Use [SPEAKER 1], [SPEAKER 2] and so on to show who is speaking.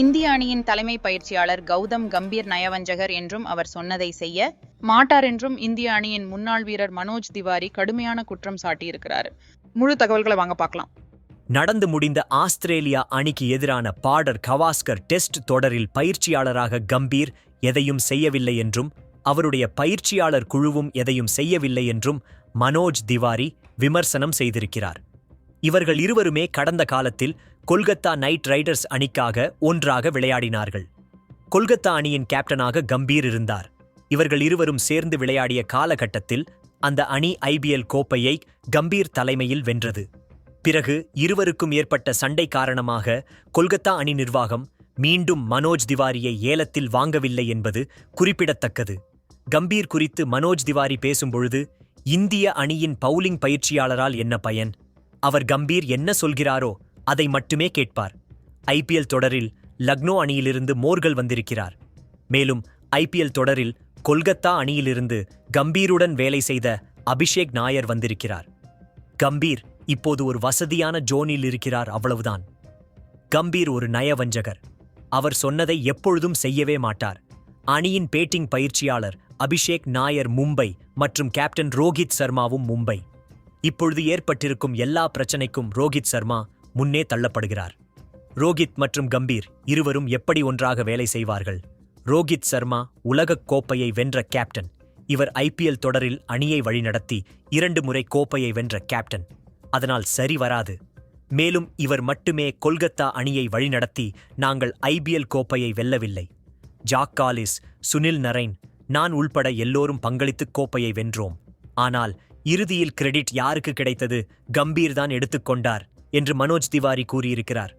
[SPEAKER 1] இந்திய அணியின் தலைமை பயிற்சியாளர் கௌதம் கம்பீர் நயவஞ்சகர் என்றும் அவர் சொன்னதை செய்ய மாட்டார் என்றும் இந்திய அணியின் முன்னாள் வீரர் மனோஜ் திவாரி கடுமையான குற்றம் சாட்டியிருக்கிறார். முழு தகவல்களை வாங்க பார்க்கலாம்.
[SPEAKER 2] நடந்து முடிந்த ஆஸ்திரேலியா அணிக்கு எதிரான பாடர் கவாஸ்கர் டெஸ்ட் தொடரில் பயிற்சியாளராக கம்பீர் எதையும் செய்யவில்லை என்றும் அவருடைய பயிற்சியாளர் குழுவும் எதையும் செய்யவில்லை என்றும் மனோஜ் திவாரி விமர்சனம் செய்திருக்கிறார். இவர்கள் இருவருமே கடந்த காலத்தில் கொல்கத்தா நைட் ரைடர்ஸ் அணிக்காக ஒன்றாக விளையாடினார்கள். கொல்கத்தா அணியின் கேப்டனாக கம்பீர் இருந்தார். இவர்கள் இருவரும் சேர்ந்து விளையாடிய காலகட்டத்தில் அந்த அணி ஐபிஎல் கோப்பையை கம்பீர் தலைமையில் வென்றது. பிறகு இருவருக்கும் ஏற்பட்ட சண்டை காரணமாக கொல்கத்தா அணி நிர்வாகம் மீண்டும் மனோஜ் திவாரியை ஏலத்தில் வாங்கவில்லை என்பது குறிப்பிடத்தக்கது. கம்பீர் குறித்து மனோஜ் திவாரி பேசும்பொழுது இந்திய அணியின் பவுலிங் பயிற்சியாளரால் என்ன பயன்? அவர் கம்பீர் என்ன சொல்கிறாரோ அதை மட்டுமே கேட்பார். ஐபிஎல் தொடரில் லக்னோ அணியிலிருந்து மோர்கள் வந்திருக்கிறார். மேலும் ஐபிஎல் தொடரில் கொல்கத்தா அணியிலிருந்து கம்பீருடன் வேலை செய்த அபிஷேக் நாயர் வந்திருக்கிறார். கம்பீர் இப்போது ஒரு வசதியான ஜோனில் இருக்கிறார் அவ்வளவுதான். கம்பீர் ஒரு நயவஞ்சகர். அவர் சொன்னதை எப்பொழுதும் செய்யவே மாட்டார். அணியின் பேட்டிங் பயிற்சியாளர் அபிஷேக் நாயர் மும்பை மற்றும் கேப்டன் ரோஹித் சர்மாவும் மும்பை. இப்பொழுது ஏற்பட்டிருக்கும் எல்லா பிரச்சனைக்கும் ரோஹித் சர்மா முன்னே தள்ளப்படுகிறார். ரோஹித் மற்றும் கம்பீர் இருவரும் எப்படி ஒன்றாக வேலை செய்வார்கள்? ரோஹித் சர்மா உலகக் கோப்பையை வென்ற கேப்டன். இவர் ஐபிஎல் தொடரில் அணியை வழிநடத்தி இரண்டு முறை கோப்பையை வென்ற கேப்டன். அதனால் சரி வராது. மேலும் இவர் மட்டுமே கொல்கத்தா அணியை வழிநடத்தி நாங்கள் ஐபிஎல் கோப்பையை வெல்லவில்லை. ஜாக் காலிஸ் சுனில் நரைன் நான் உள்பட எல்லோரும் பங்களித்து கோப்பையை வென்றோம். ஆனால் இறுதியில் கிரெடிட் யாருக்கு கிடைத்தது? கம்பீர் தான் எடுத்துக்கொண்டார் என்று மனோஜ் திவாரி கூறியிருக்கிறார்.